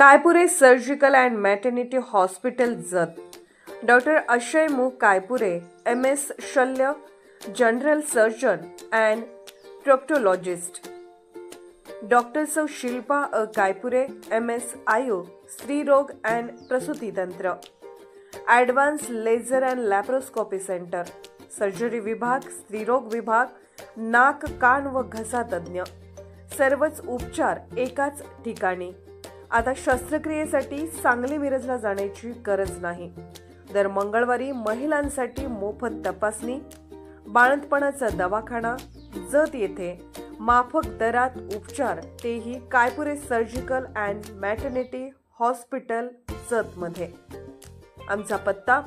Kaypure surgical and maternity hospital Jath. Doctor Akshay मुख Kaypure M S शल्य general surgeon and proctologist doctor सौ शिल्पा अ Kaypure M S आयु स्त्रीरोग and प्रसूतीतंत्र advance laser and laparoscopy centre. Surgery विभाग स्त्रीरोग विभाग नाक कान व घसा तज्ज्ञ. सर्वच उपचार एकाच ठिकाणी. आता शस्त्रक्रियेसाठी सांगली मिरजला जाण्याची गरज नाही. दर मंगळवारी महिलांसाठी मोफत तपासणी बाळंतपणाचा दवाखाना जत येथे माफक दरात उपचार तेही Kaypure surgical and maternity hospital जतमध्ये. आमचा पत्ता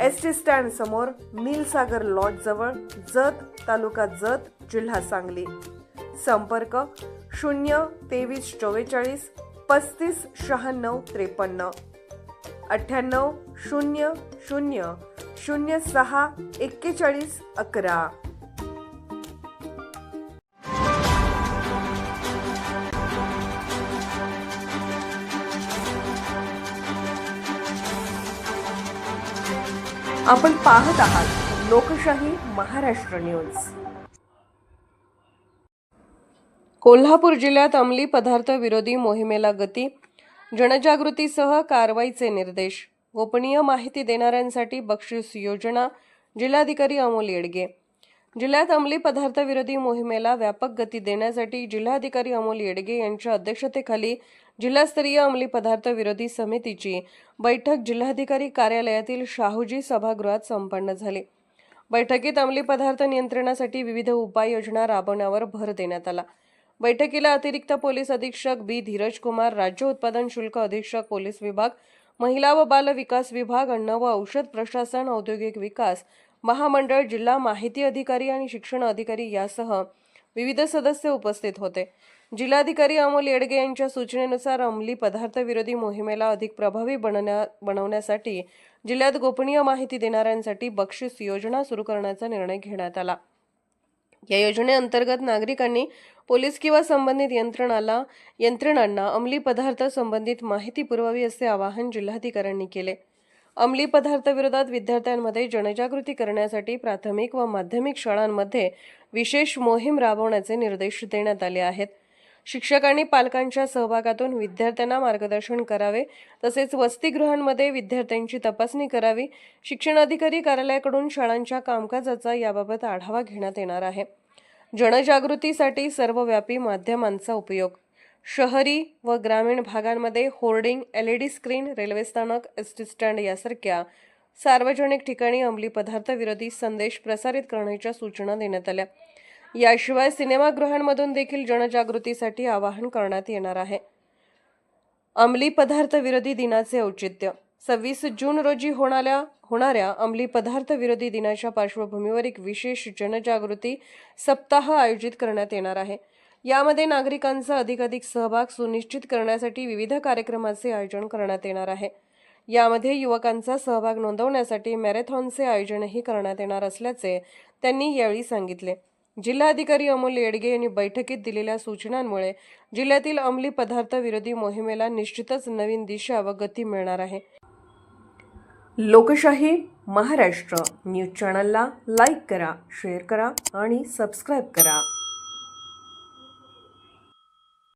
एस टी स्टँड समोर नीलसागर लॉज जवळ जत तालुका जत जिल्हा सांगली. संपर्क शून्य तेवीस चव्वेचाळीस पस्तीस शहाण्णव त्रेपन्न. अठ्ठ्याण्णव शून्य शून्य शून्य सहा एक्केचाळीस अकरा. आपण पाहत आहात लोकशाही महाराष्ट्र न्यूज. कोल्हापूर जिल्ह्यात अंमली पदार्थ विरोधी मोहिमेला गती जनजागृतीसह कारवाईचे निर्देश. गोपनीय माहिती देणाऱ्यांसाठी बक्षीस योजना जिल्हाधिकारी अमोल येडगे. जिल्ह्यात अंमली पदार्थ विरोधी मोहिमेला व्यापक गती देण्यासाठी जिल्हाधिकारी अमोल येडगे यांच्या अध्यक्षतेखाली जिल्हास्तरीय अंमली पदार्थ विरोधी समितीची बैठक जिल्हाधिकारी कार्यालयातील शाहूजी सभागृहात संपन्न झाली. बैठकीत अंमली पदार्थ नियंत्रणासाठी विविध उपाययोजना राबवण्यावर भर देण्यात आला. बैठकीला अतिरिक्त पोलीस अधीक्षक बी. धीरज कुमार राज्य उत्पादन शुल्क अधीक्षक पोलीस विभाग महिला व बाल विकास विभाग अन्न व औषध प्रशासन औद्योगिक विकास महामंडळ जिल्हा माहिती अधिकारी आणि शिक्षण अधिकारी यासह विविध सदस्य उपस्थित होते. जिल्हाधिकारी अमोल येडगे यांच्या सूचनेनुसार अंमली पदार्थ विरोधी मोहिमेला अधिक प्रभावी बनवण्या बनवण्यासाठी जिल्ह्यात गोपनीय माहिती देणाऱ्यांसाठी बक्षीस योजना सुरू करण्याचा निर्णय घेण्यात आला. या योजनेअंतर्गत नागरिकांनी पोलीस किंवा संबंधित यंत्रणाला यंत्रणांना अंमली पदार्थ संबंधित माहिती पुरवावी असे आवाहन जिल्हाधिकाऱ्यांनी केले. अंमली पदार्थाविरोधात विद्यार्थ्यांमध्ये जनजागृती करण्यासाठी प्राथमिक व माध्यमिक शाळांमध्ये विशेष मोहीम राबवण्याचे निर्देश देण्यात आले आहेत. शिक्षकांनी पालकांच्या सहभागातून विद्यार्थ्यांना मार्गदर्शन करावे. तसेच वसतिगृहांमध्ये विद्यार्थ्यांची तपासणी करावी. शिक्षण अधिकारी कार्यालयाकडून शाळांच्या कामकाजाचा याबाबत आढावा घेण्यात येणार आहे. जनजागृतीसाठी सर्वव्यापी माध्यमांचा उपयोग. शहरी व ग्रामीण भागांमध्ये hoarding L E D screen railway स्थानक एस टी स्टँड यासारख्या सार्वजनिक ठिकाणी अंमली पदार्थ विरोधी संदेश प्रसारित करण्याच्या सूचना देण्यात आल्या. याशिवाय सिनेमागृहांमधून देखील जनजागृतीसाठी आवाहन करण्यात येणार आहे. अंमली पदार्थ विरोधी दिनाचे औचित्य. सव्वीस जून रोजी होणाऱ्या होणाऱ्या अंमली पदार्थ विरोधी दिनाच्या पार्श्वभूमीवर एक विशेष जनजागृती सप्ताह आयोजित करण्यात येणार आहे. यामध्ये नागरिकांचा अधिकाधिक सहभाग सुनिश्चित करण्यासाठी विविध कार्यक्रमाचे आयोजन करण्यात येणार आहे. यामध्ये युवकांचा सहभाग नोंदवण्यासाठी मॅरेथॉनचे आयोजनही करण्यात येणार असल्याचे त्यांनी यावेळी सांगितले. जिल्हाधिकारी अमोल येडगे यांनी बैठकीत दिलेल्या सूचनांमुळे जिल्ह्यातील अंमली पदार्थ विरोधी मोहिमेला निश्चितच नवीन दिशा व गती मिळणार आहे. लोकशाही महाराष्ट्र न्यूज चॅनलला लाईक करा शेअर करा आणि सबस्क्राईब करा.